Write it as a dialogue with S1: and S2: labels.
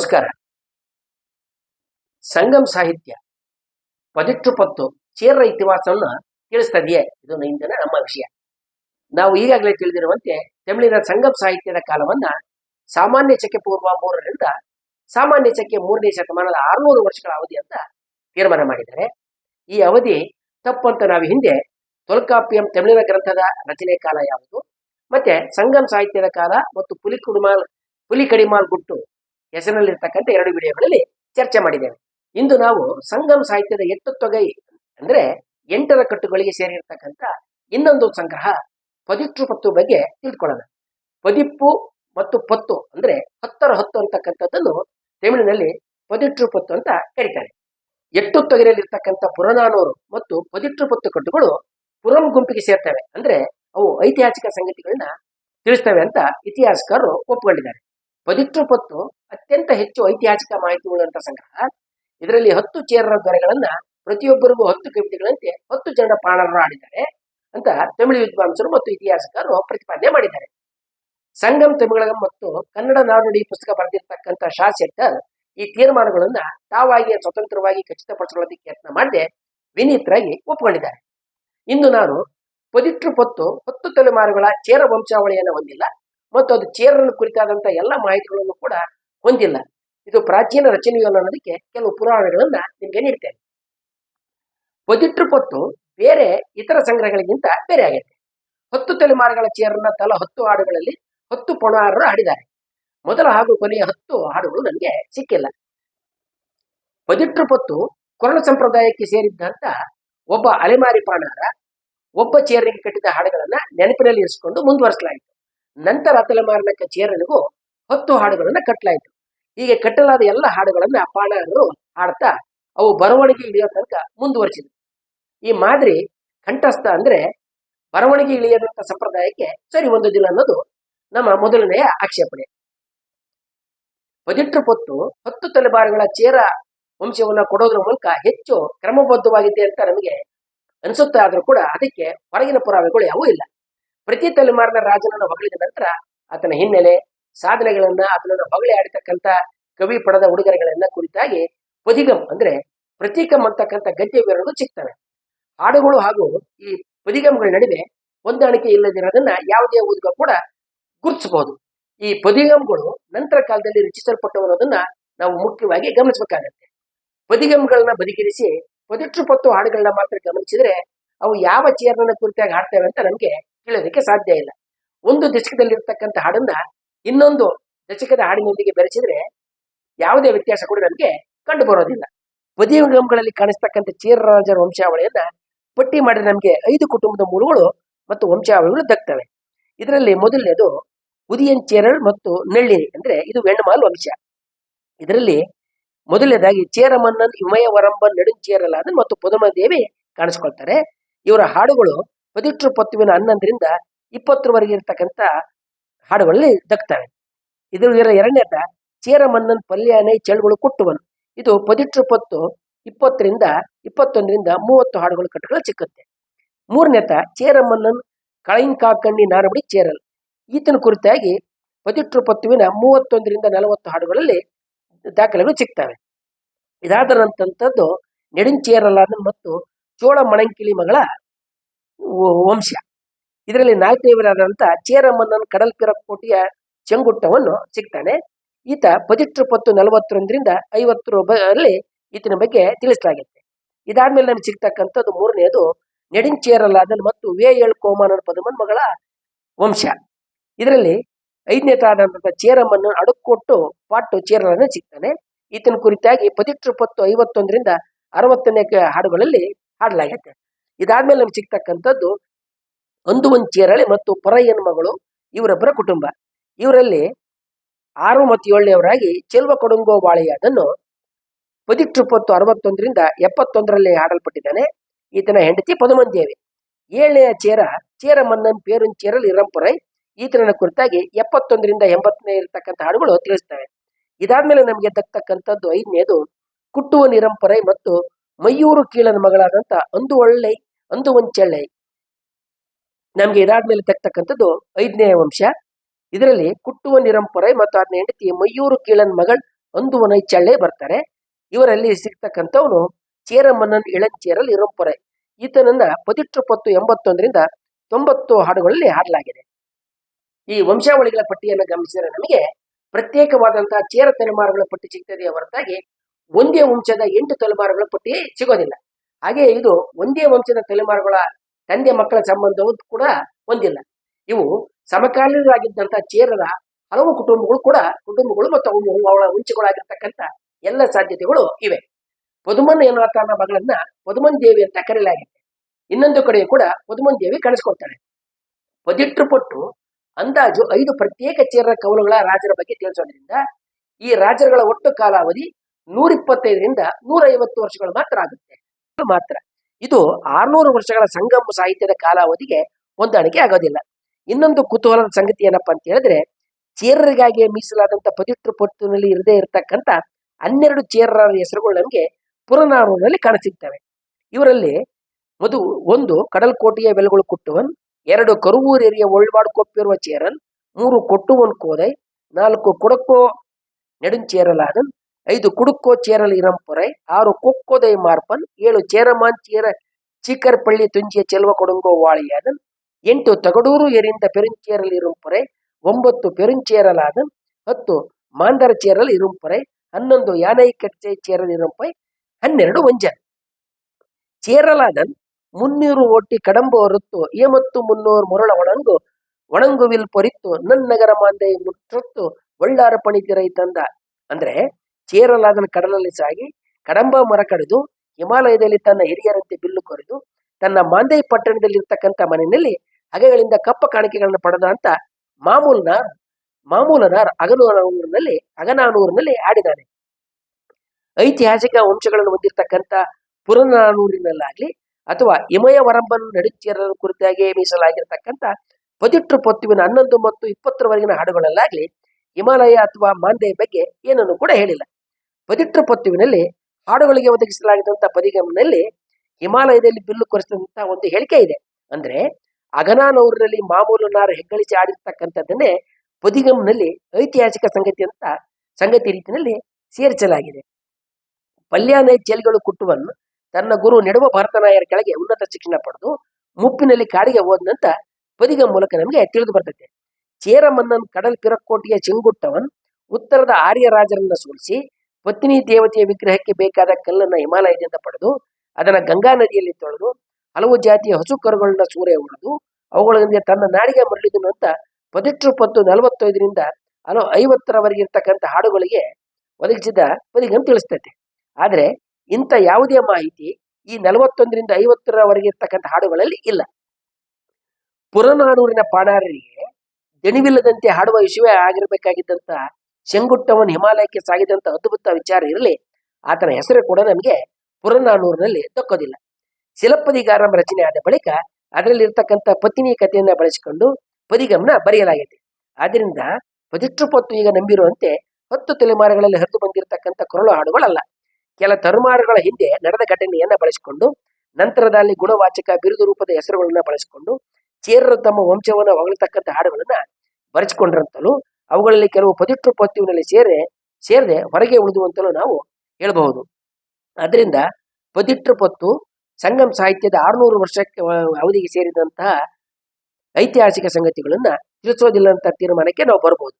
S1: ನಮಸ್ಕಾರ. ಸಂಗಮ್ ಸಾಹಿತ್ಯ ಪದಿಟ್ಟು ಪತ್ತು ಚೇರ ಇತಿಹಾಸವನ್ನು ತಿಳಿಸ್ತಾ ಇದು ಇಂದಿನ ನಮ್ಮ ವಿಷಯ. ನಾವು ಈಗಾಗಲೇ ತಿಳಿದಿರುವಂತೆ ತಮಿಳಿನ ಸಂಗಮ್ ಸಾಹಿತ್ಯದ ಕಾಲವನ್ನ ಸಾಮಾನ್ಯ ಚಕ್ಕೆ ಪೂರ್ವ ಮೂರರಿಂದ ಸಾಮಾನ್ಯ ಚಕ್ಕೆ ಮೂರನೇ ಶತಮಾನದ ಆರುನೂರು ವರ್ಷಗಳ ಅವಧಿ ಅಂತ ತೀರ್ಮಾನ ಮಾಡಿದ್ದಾರೆ. ಈ ಅವಧಿ ತಪ್ಪಂತ ನಾವು ಹಿಂದೆ ತೊಲ್ಕಾಪಿಯಂ ತಮಿಳಿನ ಗ್ರಂಥದ ರಚನೆ ಕಾಲ ಯಾವುದು, ಮತ್ತೆ ಸಂಗಮ್ ಸಾಹಿತ್ಯದ ಕಾಲ ಮತ್ತು ಪುಲಿ ಕುಡುಮಾಲ್ ಪುಲಿ ಕಡಿಮಾಲ್ ಗುಟ್ಟು ಹೆಸರಿನಲ್ಲಿರ್ತಕ್ಕಂಥ ಎರಡು ವಿಡಿಯೋಗಳಲ್ಲಿ ಚರ್ಚೆ ಮಾಡಿದ್ದೇವೆ. ಇಂದು ನಾವು ಸಂಗಮ್ ಸಾಹಿತ್ಯದ ಎಟ್ಟು ತೊಗೈ ಅಂದ್ರೆ ಎಂಟರ ಕಟ್ಟುಗಳಿಗೆ ಸೇರಿರ್ತಕ್ಕಂಥ ಇನ್ನೊಂದು ಸಂಗ್ರಹ ಪದಿಟ್ರು ಪತ್ತು ಬಗ್ಗೆ ತಿಳ್ಕೊಳ್ಳೋಣ. ಪದಿಪ್ಪು ಮತ್ತು ಪತ್ತು ಅಂದ್ರೆ ಹತ್ತರ ಹತ್ತು ಅಂತಕ್ಕಂಥದ್ದನ್ನು ತಮಿಳಿನಲ್ಲಿ ಪದಿಟ್ಟು ಪತ್ತು ಅಂತ ಕರೀತಾರೆ. ಎಟ್ಟು ತೊಗರಿಯಲ್ಲಿರ್ತಕ್ಕಂಥ ಪುರನಾನೂರು ಮತ್ತು ಪದಿಟ್ಟು ಪತ್ತು ಕಟ್ಟುಗಳು ಪುರಂ ಗುಂಪಿಗೆ ಸೇರ್ತವೆ ಅಂದ್ರೆ ಅವು ಐತಿಹಾಸಿಕ ಸಂಗತಿಗಳನ್ನ ತಿಳಿಸ್ತವೆ ಅಂತ ಇತಿಹಾಸಕಾರರು ಒಪ್ಪಿಕೊಂಡಿದ್ದಾರೆ. ಪದಿಟ್ಟು ಪತ್ತು ಅತ್ಯಂತ ಹೆಚ್ಚು ಐತಿಹಾಸಿಕ ಮಾಹಿತಿ ಉಳ್ಳಂತ ಸಂಗ್ರಹ. ಇದರಲ್ಲಿ ಹತ್ತು ಚೇರರ ದೊರೆಗಳನ್ನ ಪ್ರತಿಯೊಬ್ಬರಿಗೂ ಹತ್ತು ಕವಿತೆಗಳಂತೆ ಹತ್ತು ಜನ ಪಾಣರನ್ನು ಆಡಿದ್ದಾರೆ ಅಂತ ತಮಿಳು ವಿದ್ವಾಂಸರು ಮತ್ತು ಇತಿಹಾಸಕಾರರು ಪ್ರತಿಪಾದನೆ ಮಾಡಿದ್ದಾರೆ. ಸಂಗಮ್ ತಮಿಳಗಂ ಮತ್ತು ಕನ್ನಡ ನಾಡುಡಿ ಪುಸ್ತಕ ಬರೆದಿರ್ತಕ್ಕಂಥ ಶಾ ಈ ತೀರ್ಮಾನಗಳನ್ನ ತಾವಾಗಿಯೇ ಸ್ವತಂತ್ರವಾಗಿ ಖಚಿತಪಡಿಸಿಕೊಳ್ಳೋದಕ್ಕೆ ಯತ್ನ ಮಾಡದೆ ವಿನೀತರಾಗಿ ಒಪ್ಪಿಕೊಂಡಿದ್ದಾರೆ ಇಂದು ನಾನು ಪದಿಟ್ರು ಪತ್ತು ಹತ್ತು ತಲೆಮಾರುಗಳ ಚೇರ ವಂಶಾವಳಿಯನ್ನು ಹೊಂದಿಲ್ಲ ಮತ್ತು ಅದು ಚೇರನ್ನು ಕುರಿತಾದಂತ ಎಲ್ಲ ಮಾಹಿತಿಗಳನ್ನು ಕೂಡ ಹೊಂದಿಲ್ಲ. ಇದು ಪ್ರಾಚೀನ ರಚನೆಯಲ್ಲ ಅನ್ನೋದಕ್ಕೆ ಕೆಲವು ಪುರಾವೆಗಳನ್ನ ನಿಮಗೆ ನೀಡ್ತೇನೆ. ಪದಿಟ್ರು ಪೊತ್ತು ಬೇರೆ ಇತರ ಸಂಗ್ರಹಗಳಿಗಿಂತ ಬೇರೆ ಆಗೈತೆ. ಹತ್ತು ತಲೆಮಾರುಗಳ ಚೇರನ್ನ ತಲಾ ಹತ್ತು ಹಾಡುಗಳಲ್ಲಿ ಹತ್ತು ಪೊಣಾರರು ಹಾಡಿದ್ದಾರೆ. ಮೊದಲ ಹಾಗೂ ಕೊನೆಯ ಹತ್ತು ಹಾಡುಗಳು ನನಗೆ ಸಿಕ್ಕಿಲ್ಲ. ಪದಿಟ್ರು ಪೊತ್ತು ಕೊರಳ ಸಂಪ್ರದಾಯಕ್ಕೆ ಸೇರಿದ್ದಂತ ಒಬ್ಬ ಅಲೆಮಾರಿ ಪಾಣಾರ ಒಬ್ಬ ಚೇರನಿಗೆ ಕಟ್ಟಿದ ಹಾಡುಗಳನ್ನ ನೆನಪಿನಲ್ಲಿ ಇರಿಸಿಕೊಂಡು ಮುಂದುವರಿಸಲಾಯಿತು. ನಂತರ ತಲೆಮಾರಿನ ಚೇರನಿಗೂ ಹತ್ತು ಹಾಡುಗಳನ್ನ ಕಟ್ಟಲಾಯಿತು ಹೀಗೆ ಕಟ್ಟಲಾದ ಎಲ್ಲ ಹಾಡುಗಳನ್ನ ಪಾಣಾರರು ಹಾಡ್ತಾ ಅವು ಬರವಣಿಗೆ ಇಳಿಯೋ ತನಕ ಮುಂದುವರಿಸಿದ್ರು. ಈ ಮಾದರಿ ಕಂಠಸ್ಥ ಅಂದ್ರೆ ಬರವಣಿಗೆ ಇಳಿಯದಂತ ಸಂಪ್ರದಾಯಕ್ಕೆ ಸರಿ ಹೊಂದೋದಿಲ್ಲ ಅನ್ನೋದು ನಮ್ಮ ಮೊದಲನೆಯ ಆಕ್ಷೇಪಣೆ. ಪದಿಟ್ರು ಪೊತ್ತು ಹತ್ತು ತಲೆಮಾರುಗಳ ಚೇರ ವಂಶವನ್ನ ಕೊಡೋದ್ರ ಮೂಲಕ ಹೆಚ್ಚು ಕ್ರಮಬದ್ಧವಾಗಿದೆ ಅಂತ ನಮಗೆ ಅನಿಸುತ್ತೆ ಆದ್ರೂ ಕೂಡ ಅದಕ್ಕೆ ಹೊರಗಿನ ಪುರಾವೆಗಳು ಯಾವೂ ಇಲ್ಲ. ಪ್ರತಿ ತಲೆಮಾರಿನ ರಾಜನನ್ನು ಹೊಗಳಿದ ನಂತರ ಆತನ ಹಿನ್ನೆಲೆ ಸಾಧನೆಗಳನ್ನ ಅದನ್ನ ಹೊಗಳಿ ಆಡಿತಕ್ಕಂಥ ಕವಿ ಪಡೆದ ಉಡುಗೊರೆಗಳನ್ನ ಕುರಿತಾಗಿ ಪದಿಗಂ ಅಂದ್ರೆ ಪ್ರತೀಕಂ ಅಂತಕ್ಕಂಥ ಗದ್ಯ ವಿವರಗಳು ಸಿಗ್ತವೆ. ಹಾಡುಗಳು ಹಾಗೂ ಈ ಪದಿಗಂಗಳ ನಡುವೆ ಹೊಂದಾಣಿಕೆ ಇಲ್ಲದಿರೋದನ್ನ ಯಾವುದೇ ಉದ್ಗ ಕೂಡ ಗುರುತಿಸಬಹುದು. ಈ ಪದಿಗಂಗಳು ನಂತರ ಕಾಲದಲ್ಲಿ ರಚಿಸಲ್ಪಟ್ಟವು ಅನ್ನೋದನ್ನ ನಾವು ಮುಖ್ಯವಾಗಿ ಗಮನಿಸಬೇಕಾಗತ್ತೆ. ಪದಿಗಂಗಳನ್ನ ಬದಿಗಿರಿಸಿ ಪದಿಟ್ರು ಪತ್ತು ಹಾಡುಗಳನ್ನ ಮಾತ್ರ ಗಮನಿಸಿದ್ರೆ ಅವು ಯಾವ ಚೇರ್ನ ಕುರಿತಾಗಿ ಹಾಡ್ತೇವೆ ಅಂತ ನಮಗೆ ತಿಳಿಯೋದಕ್ಕೆ ಸಾಧ್ಯ ಇಲ್ಲ. ಒಂದು ದಶಕದಲ್ಲಿರ್ತಕ್ಕಂಥ ಹಾಡನ್ನ ಇನ್ನೊಂದು ದಶಕದ ಹಾಡಿನೊಂದಿಗೆ ಬೆರೆಸಿದ್ರೆ ಯಾವುದೇ ವ್ಯತ್ಯಾಸ ಕೂಡ ನಮಗೆ ಕಂಡು ಬರೋದಿಲ್ಲ ಪದಿಗಂಗಳಲ್ಲಿ ಕಾಣಿಸ್ತಕ್ಕಂಥ ಚೀರರಾಜರ ವಂಶಾವಳಿಯನ್ನ ಪಟ್ಟಿ ಮಾಡಿದ ನಮಗೆ ಐದು ಕುಟುಂಬದ ಮೂಲಗಳು ಮತ್ತು ವಂಶಾವಳಿಗಳು ದಕ್ತವೆ. ಇದರಲ್ಲಿ ಮೊದಲನೇದು ಉದಿಯನ್ ಚೇರಳ್ ಮತ್ತು ನಳ್ಳಿನಿ ಅಂದ್ರೆ ಇದು ವೆಣ್ಣಮಾಲ್ ವಂಶ. ಇದರಲ್ಲಿ ಮೊದಲನೇದಾಗಿ ಚೇರಮನ್ನನ್ ಇಮಯವರಂಬನ್ ನೆಡುಂಚೇರಲಾದನ್ ಮತ್ತು ಪುದಮದೇವಿ ಕಾಣಿಸ್ಕೊಳ್ತಾರೆ. ಇವರ ಹಾಡುಗಳು ಪದಿಟ್ರು ಪತ್ತುವಿನ ಹನ್ನೊಂದರಿಂದ ಇಪ್ಪತ್ತರವರೆಗೆ ಇರತಕ್ಕಂಥ ಹಾಡುಗಳಲ್ಲಿ ದಕ್ತವೆ. ಇದು ಇದರ ಎರಡನೇದ, ಚೇರಮನ್ನನ್ ಪಲ್ಯಾನೆ ಚೆಳುಗಳು ಕುಟ್ಟುವನು. ಇದು ಪದಿಟ್ರು ಪತ್ತು ಇಪ್ಪತ್ತರಿಂದ ಇಪ್ಪತ್ತೊಂದರಿಂದ ಮೂವತ್ತು ಹಾಡುಗಳು ಕಟ್ಟುಗಳು ಸಿಕ್ಕುತ್ತೆ. ಮೂರನೇತ ಚೇರಮನ್ನನ್ ಕಳಂಕಾಕಣ್ಣಿ ನಾರಬಡಿ ಚೇರಲ್. ಈತನ ಕುರಿತಾಗಿ ಪದಿಟ್ರು ಪತ್ತುವಿನ ಮೂವತ್ತೊಂದರಿಂದ ನಲವತ್ತು ಹಾಡುಗಳಲ್ಲಿ ದಾಖಲೆಗಳು ಸಿಗ್ತವೆ. ಇದಾದ ನೆಡುಂಚೇರಲಾದನ್ ಮತ್ತು ಚೋಳ ಮಣಂಕಿಲಿ ಮಗಳ ವಂಶ ಇದರಲ್ಲಿ ನಾಲ್ಕನೇವರಾದಂಥ ಚೇರಮ್ಮನ ಕಡಲ್ಪಿರ ಕೋಟೆಯ ಚೆಂಗುಟ್ಟವನ್ನು ಸಿಗ್ತಾನೆ. ಈತ ಪದಿಟ್ರು ಪತ್ತು ನಲವತ್ತೊಂದರಿಂದ ಐವತ್ತರಲ್ಲಿ ಈತನ ಬಗ್ಗೆ ತಿಳಿಸಲಾಗುತ್ತೆ ಇದಾದ್ಮೇಲೆ ನಮ್ಗೆ ಸಿಗ್ತಕ್ಕಂಥದ್ದು ಮೂರನೆಯದು ನೆಡಿಂಚೇರಲಾದನ್ ಮತ್ತು ವೇ ಏಳು ಪದಮನ್ ಮಗಳ ವಂಶ. ಇದರಲ್ಲಿ ಐದನೇದಾದಂಥ ಚೇರಮ್ಮನ ಅಡುಕೊಟ್ಟು ಪಾಟು ಚೇರಲನ್ನು ಸಿಗ್ತಾನೆ. ಈತನ ಕುರಿತಾಗಿ ಪದಿಟ್ರು ಪತ್ತು ಐವತ್ತೊಂದರಿಂದ ಅರವತ್ತನೇ ಹಾಡುಗಳಲ್ಲಿ ಹಾಡಲಾಗೈತೆ. ಇದಾದ್ಮೇಲೆ ನಮ್ಗೆ ಸಿಗ್ತಕ್ಕಂಥದ್ದು ಅಂದುವನ್ ಮತ್ತು ಪರಯ್ಯನ ಮಗಳು ಇವರೊಬ್ಬರ ಕುಟುಂಬ. ಇವರಲ್ಲಿ ಆರು ಮತ್ತು ಏಳನೇವರಾಗಿ ಚೆಲ್ವ ಕೊಡುಂಗೋ ಬಾಳೆಯಾದನ್ನು ಪದಿಟ್ರು ಪತ್ತು ಅರವತ್ತೊಂದರಿಂದ ಎಪ್ಪತ್ತೊಂದರಲ್ಲಿ ಹಾಡಲ್ಪಟ್ಟಿದ್ದಾನೆ ಈತನ ಹೆಂಡತಿ ಪದುಮಂದೇವಿ ಏಳನೆಯ ಚೇರ ಚೇರ ಮನ್ನನ್ ಪೇರುನ್ ಚೇರಲ್ ಇರಂಪುರೈ. ಈತನ ಕುರಿತಾಗಿ ಎಪ್ಪತ್ತೊಂದರಿಂದ ಎಂಬತ್ತನೇ ಇರತಕ್ಕಂಥ ಹಾಡುಗಳು ತಿಳಿಸ್ತವೆ. ಇದಾದ್ಮೇಲೆ ನಮಗೆ ದಕ್ಕತಕ್ಕಂಥದ್ದು ಐದನೇದು ಕುಟ್ಟುವ ನಿರಂಪರೈ ಮತ್ತು ಮಯೂರು ಕೀಳನ ಮಗಳಾದಂತ ಅಂದು ಒಳ್ಳೆ, ಅಂದು ನಮ್ಗೆ ಇದಾದ್ಮೇಲೆ ತಕ್ಕಂಥದ್ದು ಐದನೇ ವಂಶ. ಇದರಲ್ಲಿ ಕುಟ್ಟುವ ನಿರಂಪೊರೆ ಮತ್ತು ಆತನ ಹೆಂಡತಿ ಮಯೂರು ಕೀಳನ್ ಮಗಳ್ ಅಂದುವನ ಚಳ್ಳೆ ಬರ್ತಾರೆ. ಇವರಲ್ಲಿ ಸಿಗ್ತಕ್ಕಂಥವನು ಚೇರಮ್ಮನನ್ ಇಳಂಚೇರಲ್ ಇರಂಪೊರೆ. ಈತನನ್ನ ಪದಿಟ್ಟು ಪತ್ತು ಎಂಬತ್ತೊಂದರಿಂದ ತೊಂಬತ್ತು ಹಾಡುಗಳಲ್ಲಿ ಹಾಡಲಾಗಿದೆ. ಈ ವಂಶಾವಳಿಗಳ ಪಟ್ಟಿಯನ್ನು ಗಮನಿಸಿದರೆ ನಮಗೆ ಪ್ರತ್ಯೇಕವಾದಂತಹ ಚೇರ ತಲೆಮಾರುಗಳ ಪಟ್ಟಿ ಸಿಗ್ತದೆ ಹೊರತಾಗಿ ಒಂದೇ ವಂಶದ ಎಂಟು ತಲೆಮಾರುಗಳ ಪಟ್ಟಿ ಸಿಗೋದಿಲ್ಲ. ಹಾಗೆ ಇದು ಒಂದೇ ವಂಶದ ತಲೆಮಾರುಗಳ ತಂದೆ ಮಕ್ಕಳ ಸಂಬಂಧವೂ ಕೂಡ ಹೊಂದಿಲ್ಲ. ಇವು ಸಮಕಾಲೀನರಾಗಿದ್ದಂಥ ಚೇರರ ಹಲವು ಕುಟುಂಬಗಳು ಕೂಡ ಕುಟುಂಬಗಳು ಮತ್ತು ಅವು ಅವಳ ಉಂಚುಗಳಾಗಿರ್ತಕ್ಕಂಥ ಎಲ್ಲ ಸಾಧ್ಯತೆಗಳು ಇವೆ. ಪದುಮನ್ ಎನ್ನುವ ಮಗಳನ್ನ ಪದುಮನ್ ದೇವಿ ಅಂತ ಕರೆಯಲಾಗಿದೆ. ಇನ್ನೊಂದು ಕಡೆ ಕೂಡ ಪದುಮನ್ ದೇವಿ ಕಾಣಿಸ್ಕೊಳ್ತಾಳೆ ಪದಿಟ್ಟು ಪಟ್ಟು ಅಂದಾಜು ಐದು ಪ್ರತ್ಯೇಕ ಚೇರರ ಕವಲುಗಳ ರಾಜರ ಬಗ್ಗೆ ತಿಳಿಸೋದ್ರಿಂದ ಈ ರಾಜರುಗಳ ಒಟ್ಟು ಕಾಲಾವಧಿ ನೂರಿಪ್ಪತ್ತೈದರಿಂದ ನೂರೈವತ್ತು ವರ್ಷಗಳು ಮಾತ್ರ ಆಗುತ್ತೆ. ಮಾತ್ರ. ಇದು ಆರ್ನೂರು ವರ್ಷಗಳ ಸಂಗಮ ಸಾಹಿತ್ಯದ ಕಾಲಾವಧಿಗೆ ಹೊಂದಾಣಿಕೆ ಆಗೋದಿಲ್ಲ. ಇನ್ನೊಂದು ಕುತೂಹಲದ ಸಂಗತಿ ಏನಪ್ಪಾ ಅಂತ ಹೇಳಿದ್ರೆ ಚೇರರಿಗಾಗಿ ಮೀಸಲಾದಂತ ಪದಿಟ್ರು ಪಟ್ಟಿನಲ್ಲಿ ಇರದೇ ಇರತಕ್ಕಂತ ಹನ್ನೆರಡು ಚೇರರ ಹೆಸರುಗಳು ನಮಗೆ ಪುರನಾನೂರಿನಲ್ಲಿ ಕಾಣಸಿಗ್ತವೆ. ಇವರಲ್ಲಿ ಮದು ಒಂದು ಕಡಲ್ಕೋಟೆಯ ಬೆಲುಗಳು ಕುಟ್ಟುವನ್, ಎರಡು ಕರುವೂರೇರಿಯ ಒಳ್ವಾಡು ಕೊಪ್ಪಿರುವ ಚೇರನ್, ಮೂರು ಕೊಟ್ಟುವನ್ ಕೋದೈ, ನಾಲ್ಕು ಕುಡಕೋ ನೆಡುಂಚೇರಲಾದನ್ ಐದು ಕುಡುಕೋ ಚೇರಲ್ ಇರಂಪೊರೈ ಆರು ಕೊಕ್ಕೋದೈ ಮಾರ್ಪನ್, ಏಳು ಚೇರಮಾನ್ ಚೇರ ಚೀಕರ್ಪಳ್ಳಿ ತುಂಜಿಯ ಚೆಲ್ವ ಕೊಡುಂಗೋ ವಾಳಿಯಾದನ್ ಎಂಟು ತಗಡೂರು ಎರಿಂದ ಪೆರುಂಚೇರಲ್ ಇರುಂಪೊರೈ ಒಂಬತ್ತು ಪೆರುಂಚೇರಲಾದನ್ ಹತ್ತು ಮಾಂದರ ಚೇರಲ್ ಇರುಂಪೊರೆ ಹನ್ನೊಂದು ಯಾನೈ ಕಚ್ಚೆ ಚೇರಲ್ ಇರುಂಪೈ ಹನ್ನೆರಡು ವಂಜನ್ ಚೇರಲಾದನ್ ಮುನ್ನೂರು ಒಟ್ಟಿ ಕಡಂಬ ಹೊರತು ಏಮತ್ತು ಮುನ್ನೂರು ಮುರಳ ಒಣಂಗು, ಒಣಂಗುವಿಲ್ ಪೊರಿತ್ತು ನನ್ನಗರ ಮಾಂದೆ ಮುಟ್ಟೊತ್ತು ಒಳ್ಳಾರ ಪಣಿತಿರೈ ತಂದ. ಅಂದ್ರೆ ಚೇರಲಾದನ ಕಡಲಲ್ಲಿ ಸಾಗಿ ಕಡಂಬ ಮರ ಕಡಿದು ಹಿಮಾಲಯದಲ್ಲಿ ತನ್ನ ಹಿರಿಯರಂತೆ ಬಿಲ್ಲು ಕೊರೆದು ತನ್ನ ಮಾಂದೈ ಪಟ್ಟಣದಲ್ಲಿರ್ತಕ್ಕಂಥ ಮನೆಯಲ್ಲಿ ಹಗೆಗಳಿಂದ ಕಪ್ಪ ಕಾಣಿಕೆಗಳನ್ನು ಪಡೆದ ಅಂತ ಮಾಮೂಲ್ನ, ಮಾಮೂಲನ ಅಗನೂರನೂರಿನಲ್ಲಿ ಅಗನಾನೂರಿನಲ್ಲಿ ಆಡಿದಾನೆ ಐತಿಹಾಸಿಕ ವಂಶಗಳನ್ನು ಹೊಂದಿರತಕ್ಕಂಥ ಪುರನಾನೂರಿನಲ್ಲಾಗ್ಲಿ ಅಥವಾ ಇಮಯವರಂಬನ್ ನಡುಚೇರಲು ಕುರಿತಾಗಿ ಮೀಸಲಾಗಿರ್ತಕ್ಕಂಥ ಪದಿಟ್ರು ಪೊತ್ತುವಿನ ಹನ್ನೊಂದು ಮತ್ತು ಇಪ್ಪತ್ತರವರೆಗಿನ ಹಾಡುಗಳಲ್ಲಾಗ್ಲಿ ಹಿಮಾಲಯ ಅಥವಾ ಮಾಂದೆಯ ಬಗ್ಗೆ ಏನನ್ನು ಕೂಡ ಹೇಳಿಲ್ಲ. ಪದಿಟ್ರು ಪೊತ್ತುವಿನಲ್ಲಿ ಹಾಡುಗಳಿಗೆ ಒದಗಿಸಲಾಗಿದ್ದಂಥ ಪದಿಗಮನಲ್ಲಿ ಹಿಮಾಲಯದಲ್ಲಿ ಬಿಲ್ಲು ಕೊರೆಸಿದಂಥ ಒಂದು ಹೇಳಿಕೆ ಇದೆ. ಅಂದ್ರೆ ಮಾಮೂಲು ನಾರು ಹೆಗ್ಗಳಿಸಿ ಆಡಿರ್ತಕ್ಕಂಥದ್ದನ್ನೇ ಪದಿಗಮ್ನಲ್ಲಿ ಐತಿಹಾಸಿಕ ಸಂಗತಿ ಅಂತ ಸಂಗತಿ ರೀತಿಯಲ್ಲಿ ಸೇರಿಸಲಾಗಿದೆ. ಪಲ್ಯಾನೈ ಚೆಲ್ಗಳು ಕುಟ್ಟುವನ್ನು ತನ್ನ ಗುರು ನೆಡುವ ಭರತನಾಯರ ಕೆಳಗೆ ಉನ್ನತ ಶಿಕ್ಷಣ ಪಡೆದು ಮುಪ್ಪಿನಲ್ಲಿ ಕಾಡಿಗೆ ಹೋದಂತ ಪದಿಗ ಮೂಲಕ ನಮಗೆ ತಿಳಿದು ಬರ್ತದೆ. ಚೇರಮನ್ನನ್ ಕಡಲ್ ಪಿರಕೋಟಿಯ ಚೆಂಗುಟ್ಟವನ್ ಉತ್ತರದ ಆರ್ಯ ರಾಜರನ್ನ ಸೋಲಿಸಿ ಪತ್ನಿ ದೇವತೆಯ ವಿಗ್ರಹಕ್ಕೆ ಬೇಕಾದ ಕಲ್ಲನ್ನ ಹಿಮಾಲಯದಿಂದ ಪಡೆದು, ಅದನ್ನ ಗಂಗಾ ನದಿಯಲ್ಲಿ ತೊಳೆದು, ಹಲವು ಜಾತಿಯ ಹಸು ಕರುಗಳನ್ನ ಸೂರೆ ಹೊಡೆದು ಅವುಗಳಿಂದ ತನ್ನ ನಾಡಿಗೆ ಮರಳಿದನು ಅಂತ ಪದಿಟ್ಟು ಪತ್ತು ನಲವತ್ತೈದರಿಂದ ಹಲವು ಐವತ್ತರವರೆಗೆ ಇರ್ತಕ್ಕಂಥ ಹಾಡುಗಳಿಗೆ ಒದಗಿಸಿದ ಪದಿಗಂ ತಿಳಿಸ್ತೈತೆ. ಆದರೆ ಇಂಥ ಯಾವುದೇ ಮಾಹಿತಿ ಈ ನಲವತ್ತೊಂದರಿಂದ ಐವತ್ತರವರೆಗೆ ಇರ್ತಕ್ಕಂಥ ಹಾಡುಗಳಲ್ಲಿ ಇಲ್ಲ. ಪುರನಾಡೂರಿನ ಪಾಣಾರರಿಗೆ ದಣಿವಿಲ್ಲದಂತೆ ಹಾಡುವ ವಿಷಯವೇ ಆಗಿರಬೇಕಾಗಿದ್ದಂತ ಶೆಂಗುಟ್ಟವನ್ ಹಿಮಾಲಯಕ್ಕೆ ಸಾಗಿದಂತ ಅದ್ಭುತ ವಿಚಾರ ಇರಲಿ, ಆತನ ಹೆಸರು ಕೂಡ ನಮಗೆ ಪುರನಾನೂರಿನಲ್ಲಿ ದೊಕ್ಕೋದಿಲ್ಲ. ಶಿಲಪದಿಗಾರಂ ರಚನೆ ಆದ ಬಳಿಕ ಅದರಲ್ಲಿ ಇರ್ತಕ್ಕಂಥ ಪತ್ನಿ ಕಥೆಯನ್ನ ಬಳಸಿಕೊಂಡು ಪದಿಗಮನ ಬರೆಯಲಾಗಿದೆ. ಆದ್ರಿಂದ ಪದಿಟ್ರು ಪತ್ತು ಈಗ ನಂಬಿರುವಂತೆ ಹತ್ತು ತಲೆಮಾರುಗಳಲ್ಲಿ ಹರಿದು ಬಂದಿರತಕ್ಕಂಥ ಕೊರಳು ಹಾಡುಗಳಲ್ಲ. ಕೆಲ ತರುಮಾರುಗಳ ಹಿಂದೆ ನಡೆದ ಘಟನೆಯನ್ನ ಬಳಸಿಕೊಂಡು ನಂತರದಲ್ಲಿ ಗುಣವಾಚಕ ಬಿರುದು ರೂಪದ ಹೆಸರುಗಳನ್ನ ಬಳಸಿಕೊಂಡು, ಚೇರರು ತಮ್ಮ ವಂಶವನ್ನು ಹೊಗಳತಕ್ಕಂಥ ಹಾಡುಗಳನ್ನ ಬರೆಸಿಕೊಂಡ್ರಂತಲೂ ಅವುಗಳಲ್ಲಿ ಕೆಲವು ಪದಿಟ್ಟು ಪತ್ಯುವಿನಲ್ಲಿ ಸೇರೆ, ಸೇರದೆ ಹೊರಗೆ ಉಳಿದುವಂತಲೂ ನಾವು ಹೇಳಬಹುದು. ಅದರಿಂದ ಪದಿಟ್ಟು ಪತ್ತು ಸಂಗಮ್ ಸಾಹಿತ್ಯದ ಆರುನೂರು ವರ್ಷಕ್ಕೆ ಅವಧಿಗೆ ಸೇರಿದಂತಹ ಐತಿಹಾಸಿಕ ಸಂಗತಿಗಳನ್ನು ತಿಳಿಸೋದಿಲ್ಲ ಅಂತ ತೀರ್ಮಾನಕ್ಕೆ ನಾವು ಬರ್ಬೋದು